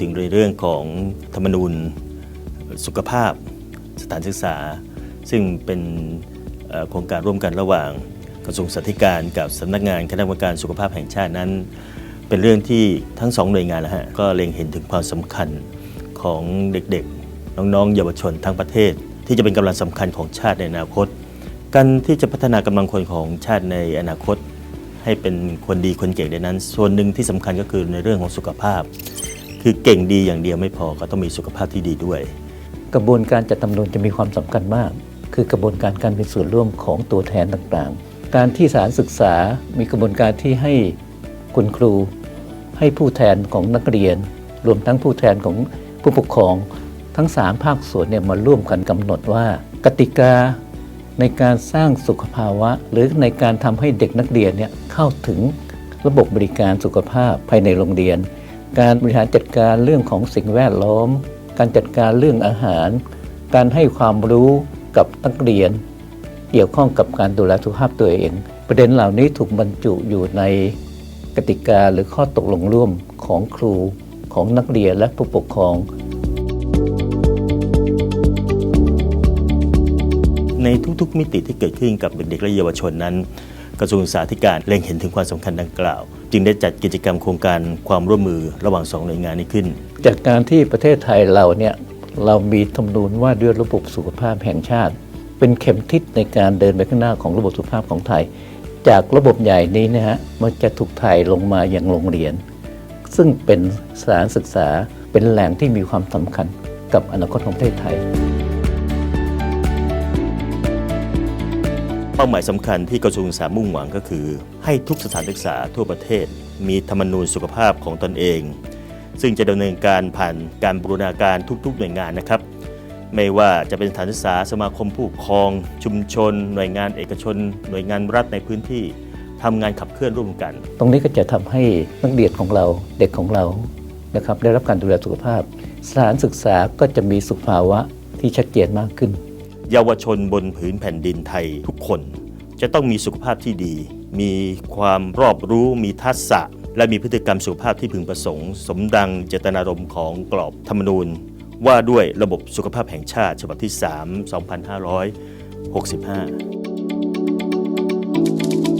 ถึงในเรื่องของธรรมนูญ สุขภาพ สถานศึกษา ซึ่งเป็นโครงการร่วมกันระหว่างกระทรวงสาธการกับสำนักงานคณะกรรมการสุขภาพแห่งชาตินั้น เป็นเรื่องที่ทั้งสองหน่วยงานแล้วฮะก็เล็งเห็นถึงความสำคัญของเด็กๆ น้องๆ เยาวชนทั้งประเทศ ที่จะเป็นกำลังสำคัญของชาติในอนาคต การที่จะพัฒนากำลังคนของชาติในอนาคต ให้เป็นคนดีคนเก่งในนั้น ส่วนหนึ่งที่สำคัญก็คือในเรื่องของสุขภาพ คือเก่งดีอย่างเดียวไม่พอก็ต้องมีสุขภาพที่ดีด้วย กระบวนการจัดทำนูญจะมีความสำคัญมาก คือกระบวนการการมีส่วนร่วมของตัวแทนต่างๆ การที่สารศึกษามีกระบวนการที่ให้คุณครู ให้ผู้แทนของนักเรียน รวมทั้งผู้แทนของผู้ปกครอง ทั้ง 3 ภาคส่วนเนี่ยมาร่วมกันกำหนดว่า กติกาในการสร้างสุขภาวะ หรือในการทำให้เด็กนักเรียนเนี่ยเข้าถึงระบบบริการสุขภาพภายในโรงเรียน การบริหารจัดการเรื่องของสิ่งแวดล้อม การจัดการเรื่องอาหาร การให้ความรู้กับนักเรียน เกี่ยวข้องกับการดูแลสุขภาพตัวเอง ประเด็นเหล่านี้ถูกบรรจุอยู่ในกติกาหรือข้อตกลงร่วมของครูของนักเรียนและผู้ปกครอง ในทุกๆมิติที่เกิดขึ้นกับเด็กๆและเยาวชนนั้น กระทรวงศึกษาธิการเล็งเห็นถึงความสำคัญดังกล่าว จึงได้จัดกิจกรรมโครงการความร่วมมือระหว่างสองหน่วยงานนี้ขึ้น จากการที่ประเทศไทยเราเนี่ยเรามีธรรมนูญว่าด้วยระบบสุขภาพแห่งชาติ เป็นเข็มทิศในการเดินไปข้างหน้าของระบบสุขภาพของไทย จากระบบใหญ่นี้นะฮะมันจะถูกถ่ายลงมาอย่างโรงเรียน ซึ่งเป็นสถานศึกษาเป็นแหล่งที่มีความสำคัญกับอนาคตของประเทศไทย ป้าหมายสำคัญที่กระทรวงศึกษามุ่งหวังก็คือ ให้ทุกสถานศึกษาทั่วประเทศ มีธรรมนูญสุขภาพของตนเอง ซึ่งจะดำเนินการผ่านการบูรณาการทุกๆหน่วยงานนะครับ ไม่ว่าจะเป็นสถานศึกษาสมาคมผู้ปกครอง ชุมชน หน่วยงานเอกชน หน่วยงานรัฐในพื้นที่ทำงานขับเคลื่อนร่วมกัน ตรงนี้ก็จะทำให้นักเรียนของเราเด็กของเรานะครับได้รับการดูแลสุขภาพ สถานศึกษาก็จะมีสุขภาวะที่ชัดเจนมากขึ้น เยาวชนบนผืนแผ่นดินไทยทุกคน จะต้องมีสุขภาพที่ดี มีความรอบรู้มีทักษะ และมีพฤติกรรมสุขภาพที่พึงประสงค์ สมดังเจตนารมณ์ของกรอบธรรมนูญ ว่าด้วยระบบสุขภาพแห่งชาติ ฉบับที่ 3 2565